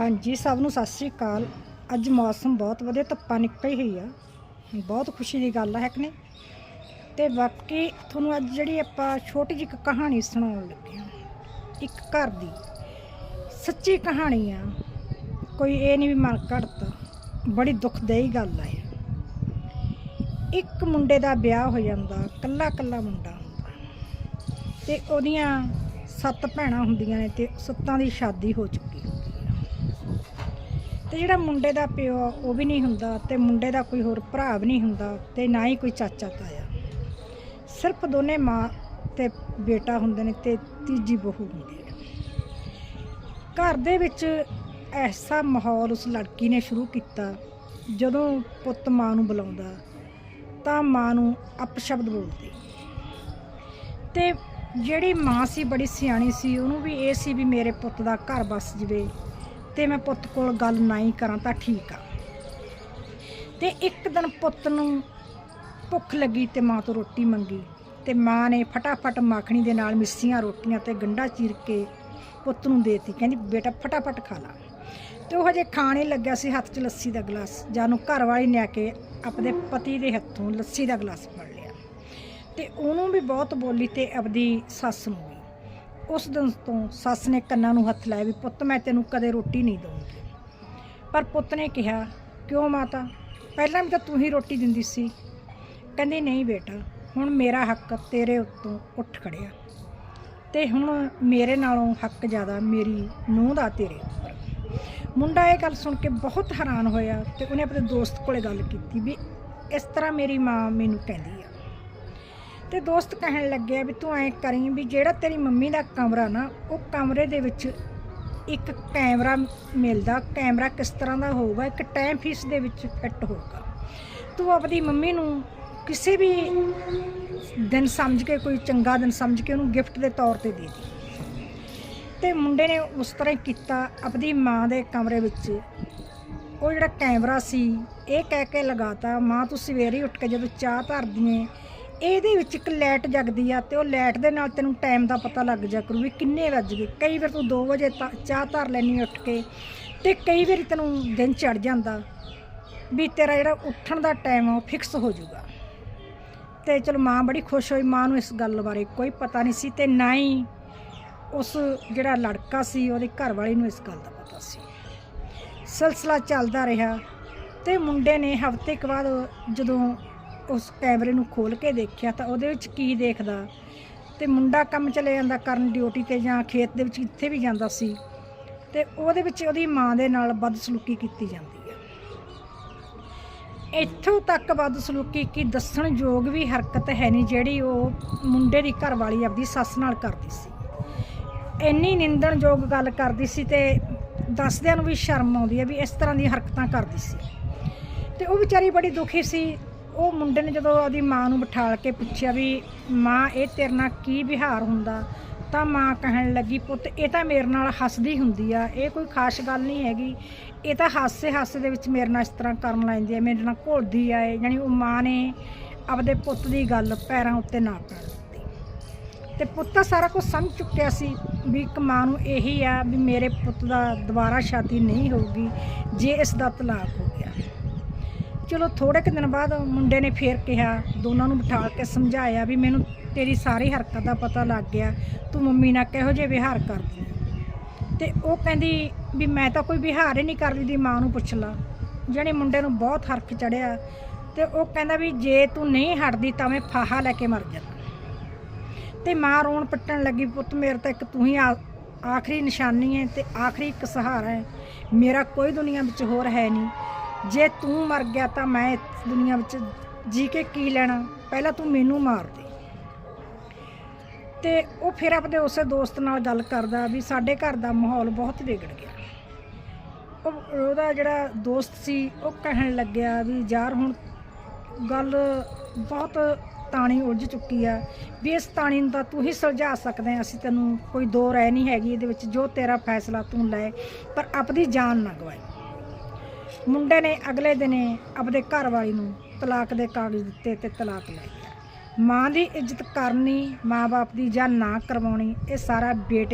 ਹਾਂਜੀ, ਸਭ ਨੂੰ ਸਤਿ ਸ੍ਰੀ ਅਕਾਲ। ਅੱਜ ਮੌਸਮ ਬਹੁਤ ਵਧੀਆ, ਧੁੱਪਾਂ ਨਿਕਲੀ ਹੋਈ ਆ। ਬਹੁਤ ਖੁਸ਼ੀ ਦੀ ਗੱਲ ਹੈ ਕਿ ਨਹੀਂ? ਤੇ ਬਾਕੀ ਤੁਹਾਨੂੰ ਅੱਜ ਜਿਹੜੀ ਆਪਾਂ ਛੋਟੀ ਜਿਹੀ ਇੱਕ ਕਹਾਣੀ ਸੁਣਾਉਣ ਲੱਗੇ ਹਾਂ। ਇੱਕ ਘਰ ਦੀ ਸੱਚੀ ਕਹਾਣੀ ਆ। ਕੋਈ ਇਹ ਨਹੀਂ ਵੀ ਮਨ ਘੜਤਾ, ਬੜੀ ਦੁਖਦਾਈ ਗੱਲ ਆ ਇੱਕ ਮੁੰਡੇ ਦਾ ਵਿਆਹ ਹੋ ਜਾਂਦਾ ਕੱਲਾ ਕੱਲਾ ਮੁੰਡਾ ਹੁੰਦਾ। ਤੇ ਉਹਦੀਆਂ ਸੱਤ ਭੈਣਾਂ ਹੁੰਦੀਆਂ ਨੇ ਤੇ ਸੱਤਾਂ ਦੀ ਸ਼ਾਦੀ ਹੋ ਚੁੱਕੀ ਹੁੰਦੀ। ਤੇ ਜਿਹੜਾ ਮੁੰਡੇ ਦਾ ਪਿਓ ਆ, ਉਹ ਵੀ ਨਹੀਂ ਹੁੰਦਾ ਤੇ ਮੁੰਡੇ ਦਾ ਕੋਈ ਹੋਰ ਭਰਾ ਵੀ ਨਹੀਂ ਹੁੰਦਾ ਤੇ ਨਾ ਹੀ ਕੋਈ ਚਾਚਾ ਤਾਇਆ। ਸਿਰਫ ਦੋਨੇ ਮਾਂ ਤੇ ਬੇਟਾ ਹੁੰਦੇ ਨੇ ਤੇ ਤੀਜੀ ਬਹੂ ਹੁੰਦੀ ਹੈ। ਘਰ ਦੇ ਵਿੱਚ ਐਸਾ ਮਾਹੌਲ ਉਸ ਲੜਕੀ ਨੇ ਸ਼ੁਰੂ ਕੀਤਾ ਜਦੋਂ ਪੁੱਤ ਮਾਂ ਨੂੰ ਬੁਲਾਉਂਦਾ ਤਾਂ ਮਾਂ ਨੂੰ ਅਪਸ਼ਬਦ ਬੋਲਦੀ। ਤੇ ਜਿਹੜੀ ਮਾਂ ਸੀ ਬੜੀ ਸਿਆਣੀ ਸੀ ਉਹਨੂੰ ਵੀ ਇਹ ਸੀ ਵੀ ਮੇਰੇ ਪੁੱਤ ਦਾ ਘਰ ਬਸ ਜਵੇ। ਤੇ ਮੈਂ ਪੁੱਤ ਕੋਲ ਗੱਲ ਨਹੀਂ ਕਰਾਂ ਤਾਂ ਠੀਕ ਆ। ਤੇ ਇੱਕ ਦਿਨ ਪੁੱਤ ਨੂੰ ਭੁੱਖ ਲੱਗੀ ਤੇ ਮਾਂ ਤੋਂ ਰੋਟੀ ਮੰਗੀ ਤੇ ਮਾਂ ਨੇ ਫਟਾਫਟ ਮਾਖਣੀ ਦੇ ਨਾਲ ਮਿੱਸੀਆਂ, ਰੋਟੀਆਂ ਤੇ ਗੰਢਾ ਚੀਰ ਕੇ ਪੁੱਤ ਨੂੰ ਦੇਤੀ। ਕਹਿੰਦੀ, ਬੇਟਾ, ਫਟਾਫਟ ਖਾ ਲਾ। ਤੇ ਉਹ ਹਜੇ ਖਾਣੇ ਲੱਗਿਆ ਸੀ ਹੱਥ 'ਚ ਲੱਸੀ ਦਾ ਗਲਾਸ। ਜਾਨੂੰ ਘਰ ਵਾਲੀ ਨੇ ਆ ਕੇ ਆਪਣੇ ਪਤੀ ਦੇ ਹੱਥੋਂ ਲੱਸੀ ਦਾ ਗਲਾਸ ਫੜ ਲਿਆ। ਤੇ ਉਹਨੂੰ ਵੀ ਬਹੁਤ ਬੋਲੀ ਤੇ ਆਪਦੀ ਸੱਸ ਨੂੰ ਵੀ। ਉਸ ਦਿਨ ਤੋਂ ਸੱਸ ਨੇ ਕੰਨਾਂ ਨੂੰ ਹੱਥ ਲਾਇਆ ਵੀ ਪੁੱਤ, ਮੈਂ ਤੈਨੂੰ ਕਦੇ ਰੋਟੀ ਨਹੀਂ ਦਊਂਗੀ। ਪਰ ਪੁੱਤ ਨੇ ਕਿਹਾ, ਕਿਉਂ ਮਾਤਾ? ਪਹਿਲਾਂ ਵੀ ਤਾਂ ਤੂੰ ਹੀ ਰੋਟੀ ਦਿੰਦੀ ਸੀ। ਕਹਿੰਦੀ, ਨਹੀਂ ਬੇਟਾ, ਹੁਣ ਮੇਰਾ ਹੱਕ ਤੇਰੇ ਉੱਤੋਂ ਉੱਠ ਖੜਿਆ ਤੇ ਹੁਣ ਮੇਰੇ ਨਾਲੋਂ ਹੱਕ ਜ਼ਿਆਦਾ ਮੇਰੀ ਨੂੰਹ ਦਾ ਤੇਰੇ ਉੱਪਰ। ਮੁੰਡਾ ਇਹ ਗੱਲ ਸੁਣ ਕੇ ਬਹੁਤ ਹੈਰਾਨ ਹੋਇਆ ਤੇ ਉਹਨੇ ਆਪਣੇ ਦੋਸਤ ਕੋਲੇ ਗੱਲ ਕੀਤੀ ਵੀ ਇਸ ਤਰ੍ਹਾਂ ਮੇਰੀ ਮਾਂ ਮੈਨੂੰ ਕਹਿੰਦੀ ਆ। ਤੇ ਦੋਸਤ ਕਹਿਣ ਲੱਗਿਆ ਵੀ ਤੂੰ ਐਂ ਕਰੀ ਵੀ ਜਿਹੜਾ ਤੇਰੀ ਮੰਮੀ ਦਾ ਕਮਰਾ ਨਾ, ਉਹ ਕਮਰੇ ਦੇ ਵਿੱਚ ਇੱਕ ਕੈਮਰਾ ਮਿਲਦਾ, ਕੈਮਰਾ ਕਿਸ ਤਰ੍ਹਾਂ ਦਾ ਹੋਊਗਾ, ਇੱਕ ਟਾਈਮ ਫੀਸ ਦੇ ਵਿੱਚ ਫਿੱਟ ਹੋਊਗਾ। ਤੂੰ ਆਪਣੀ ਮੰਮੀ ਨੂੰ ਕਿਸੇ ਵੀ ਦਿਨ ਸਮਝ ਕੇ, ਕੋਈ ਚੰਗਾ ਦਿਨ ਸਮਝ ਕੇ ਉਹਨੂੰ ਗਿਫਟ ਦੇ ਤੌਰ ਤੇ ਦੇ ਦੇ। ਤੇ ਮੁੰਡੇ ਨੇ ਉਸ ਤਰ੍ਹਾਂ ਹੀ ਕੀਤਾ ਆਪਣੀ ਮਾਂ ਦੇ ਕਮਰੇ ਵਿੱਚ। ਉਹ ਜਿਹੜਾ ਕੈਮਰਾ ਸੀ, ਇਹ ਕਹਿ ਕੇ ਲਗਾਤਾ, ਮਾਂ, ਤੂੰ ਸਵੇਰੇ ਉੱਠ ਕੇ ਜਦੋਂ ਚਾਹ ਧਰਦੀ ਏ ਇਹਦੇ ਵਿੱਚ ਇੱਕ ਲਾਈਟ ਜਗਦੀ ਆ ਤੇ ਉਹ ਲਾਈਟ ਦੇ ਨਾਲ ਤੈਨੂੰ ਟਾਈਮ ਦਾ ਪਤਾ ਲੱਗ ਜਾ ਕਰੂ ਵੀ ਕਿੰਨੇ ਵੱਜ ਗਏ। ਕਈ ਵਾਰ ਤੂੰ 2 ਵਜੇ ਤਾ- ਚਾਹ ਧਰ ਲੈਣੀ ਉੱਠ ਕੇ ਤੇ ਕਈ ਵਾਰੀ ਤੈਨੂੰ ਦਿਨ ਚੜ ਜਾਂਦਾ ਵੀ ਤੇਰਾ ਜਿਹੜਾ ਉੱਠਣ ਦਾ ਟਾਈਮ ਆ ਉਹ ਫਿਕਸ ਹੋ ਜਾਊਗਾ। ਤੇ ਚਲੋ ਮਾਂ ਬੜੀ ਖੁਸ਼ ਹੋਈ, ਮਾਂ ਨੂੰ ਇਸ ਗੱਲ ਬਾਰੇ ਕੋਈ ਪਤਾ ਨਹੀਂ ਸੀ ਤੇ ਨਾ ਹੀ ਉਸ ਜਿਹੜਾ ਲੜਕਾ ਸੀ ਉਹਦੇ ਘਰ ਵਾਲੀ ਨੂੰ ਇਸ ਗੱਲ ਦਾ ਪਤਾ ਸੀ। ਸਿਲਸਿਲਾ ਚੱਲਦਾ ਰਿਹਾ ਤੇ ਮੁੰਡੇ ਨੇ ਹਫ਼ਤੇ ਕੁ ਬਾਅਦ ਜਦੋਂ ਉਸ ਕੈਮਰੇ ਨੂੰ ਖੋਲ ਕੇ ਦੇਖਿਆ ਤਾਂ ਉਹਦੇ ਵਿੱਚ ਕੀ ਦੇਖਦਾ? ਤੇ ਮੁੰਡਾ ਕੰਮ ਚਲੇ ਜਾਂਦਾ ਕਰਨ ਡਿਊਟੀ ਤੇ ਜਾਂ ਖੇਤ ਦੇ ਵਿੱਚ ਕਿੱਥੇ ਵੀ ਜਾਂਦਾ ਸੀ। ਤੇ ਉਹਦੇ ਵਿੱਚ ਉਹਦੀ ਮਾਂ ਦੇ ਨਾਲ ਬਦਸਲੂਕੀ ਕੀਤੀ ਜਾਂਦੀ ਹੈ ਇੱਥੋਂ ਤੱਕ ਬਦਸਲੂਕੀ ਕੀ ਦੱਸਣ ਯੋਗ ਵੀ ਹਰਕਤ ਹੈ ਨਹੀਂ ਜਿਹੜੀ ਉਹ ਮੁੰਡੇ ਦੀ ਘਰ ਵਾਲੀ ਆਪਦੀ ਸੱਸ ਨਾਲ ਕਰਦੀ ਸੀ। ਇੰਨੀ ਨਿੰਦਣਯੋਗ ਗੱਲ ਕਰਦੀ ਸੀ ਤੇ ਦੱਸਦਿਆਂ ਨੂੰ ਵੀ ਸ਼ਰਮ ਆਉਂਦੀ ਹੈ ਵੀ ਇਸ ਤਰ੍ਹਾਂ ਦੀਆਂ ਹਰਕਤਾਂ ਕਰਦੀ ਸੀ। ਤੇ ਉਹ ਵਿਚਾਰੀ ਬੜੀ ਦੁਖੀ ਸੀ। ਉਹ ਮੁੰਡੇ ਨੇ ਜਦੋਂ ਉਹਦੀ ਮਾਂ ਨੂੰ ਬਿਠਾਲ ਕੇ ਪੁੱਛਿਆ ਵੀ ਮਾਂ, ਇਹ ਤੇਰੇ ਨਾਲ ਕੀ ਵਿਹਾਰ ਹੁੰਦਾ? ਤਾਂ ਮਾਂ ਕਹਿਣ ਲੱਗੀ, ਪੁੱਤ, ਇਹ ਤਾਂ ਮੇਰੇ ਨਾਲ ਹੱਸਦੀ ਹੁੰਦੀ ਆ। ਇਹ ਕੋਈ ਖਾਸ ਗੱਲ ਨਹੀਂ ਹੈਗੀ। ਇਹ ਤਾਂ ਹਾਸੇ ਹਾਸੇ ਦੇ ਵਿੱਚ ਮੇਰੇ ਨਾਲ ਇਸ ਤਰ੍ਹਾਂ ਕਰਨ ਲੈਂਦੀ ਆ। ਮੇਰੇ ਨਾਲ ਘੋਲਦੀ ਆ। ਇਹ ਯਾਨੀ ਉਹ ਮਾਂ ਨੇ ਆਪਦੇ ਪੁੱਤ ਦੀ ਗੱਲ ਪੈਰਾਂ ਉੱਤੇ ਨਾ ਪਾ ਦਿੱਤੀ। ਤੇ ਪੁੱਤ ਤਾਂ ਸਾਰਾ ਕੁਝ ਸਮਝ ਚੁੱਕਿਆ ਸੀ ਵੀ ਇੱਕ ਮਾਂ ਨੂੰ ਇਹੀ ਆ ਵੀ ਮੇਰੇ ਪੁੱਤ ਦਾ ਦੁਬਾਰਾ ਸ਼ਾਦੀ ਨਹੀਂ ਹੋਊਗੀ, ਜੇ ਇਸ ਦਾ ਤਲਾਕ ਹੋ ਗਿਆ। ਚਲੋ ਥੋੜੇ ਕੁ ਦਿਨ ਬਾਅਦ ਮੁੰਡੇ ਨੇ ਫੇਰ ਕਿਹਾ, ਦੋਨਾਂ ਨੂੰ ਬਿਠਾ ਕੇ ਸਮਝਾਇਆ ਵੀ ਮੈਨੂੰ ਤੇਰੀ ਸਾਰੀ ਹਰਕਤ ਦਾ ਪਤਾ ਲੱਗ ਗਿਆ, ਤੂੰ ਮੰਮੀ ਨਾਲ ਕਿਹੋ ਜਿਹੇ ਵਿਹਾਰ ਕਰਦੀ ਹੈ। ਤੇ ਉਹ ਕਹਿੰਦੀ ਵੀ ਮੈਂ ਤਾਂ ਕੋਈ ਵਿਹਾਰ ਹੀ ਨਹੀਂ ਕਰਦੀ, ਦੀ ਮਾਂ ਨੂੰ ਪੁੱਛ ਲਾ। ਜਾਣੀ ਮੁੰਡੇ ਨੂੰ ਬਹੁਤ ਹਰਖ ਚੜਿਆ ਤੇ ਉਹ ਕਹਿੰਦਾ ਵੀ ਜੇ ਤੂੰ ਨਹੀਂ ਹਟਦੀ ਤਾਂ ਮੈਂ ਫਾਹਾ ਲੈ ਕੇ ਮਰ ਜਾਣਾ। ਤੇ ਮਾਂ ਰੋਣ ਪੱਟਣ ਲੱਗੀ, ਪੁੱਤ ਮੇਰੇ ਤਾਂ ਇੱਕ ਤੂੰ ਹੀ ਆ- ਆਖਰੀ ਨਿਸ਼ਾਨੀ ਹੈ ਤੇ ਆਖਰੀ ਇੱਕ ਸਹਾਰਾ ਹੈ। ਮੇਰਾ ਕੋਈ ਦੁਨੀਆ ਵਿੱਚ ਹੋਰ ਹੈ ਨਹੀਂ। ਜੇ ਤੂੰ ਮਰ ਗਿਆ ਤਾਂ ਮੈਂ ਇਸ ਦੁਨੀਆ ਵਿੱਚ ਜੀ ਕੇ ਕੀ ਲੈਣਾ? ਪਹਿਲਾਂ ਤੂੰ ਮੈਨੂੰ ਮਾਰ ਦੇ। ਤੇ ਉਹ ਫਿਰ ਆਪਣੇ ਉਸੇ ਦੋਸਤ ਨਾਲ ਗੱਲ ਕਰਦਾ ਵੀ ਸਾਡੇ ਘਰ ਦਾ ਮਾਹੌਲ ਬਹੁਤ ਵਿਗੜ ਗਿਆ। ਉਹ ਉਹਦਾ ਜਿਹੜਾ ਦੋਸਤ ਸੀ, ਉਹ ਕਹਿਣ ਲੱਗਿਆ ਵੀ ਯਾਰ ਹੁਣ ਗੱਲ ਬਹੁਤ ਤਾਣੀ ਉਲਝ ਚੁੱਕੀ ਆ ਵੀ ਇਸ ਤਾਣੀ ਨੂੰ ਤਾਂ ਤੂੰ ਹੀ ਸੁਲਝਾ ਸਕਦਾ ਹੈ, ਅਸੀਂ ਤੈਨੂੰ ਕੋਈ ਦੋ ਰਾਏ ਨਹੀਂ ਹੈਗੀ ਇਹਦੇ ਵਿੱਚ, ਜੋ ਤੇਰਾ ਫੈਸਲਾ ਤੂੰ ਲੈ, ਪਰ ਆਪਣੀ ਜਾਨ ਨਾ ਗਵਾਈ। ਮੁੰਡੇ ਨੇ ਅਗਲੇ ਦਿਨੇ ਆਪਦੇ ਘਰ ਵਾਲੀ ਨੂੰ ਤਲਾਕ ਦੇ ਕਾਗਜ਼ ਦਿੱਤੇ ਤੇ ਤਲਾਕ ਲੈ ਗਿਆ ਮਾਂ ਦੀ ਇੱਜ਼ਤ ਕਰਨੀ ਮਾਂ-ਬਾਪ ਦੀ ਜਾਂ ਨਾ ਕਰਵਾਉਣੀ, ਇਹ ਸਾਰਾ ਬੇਟੇ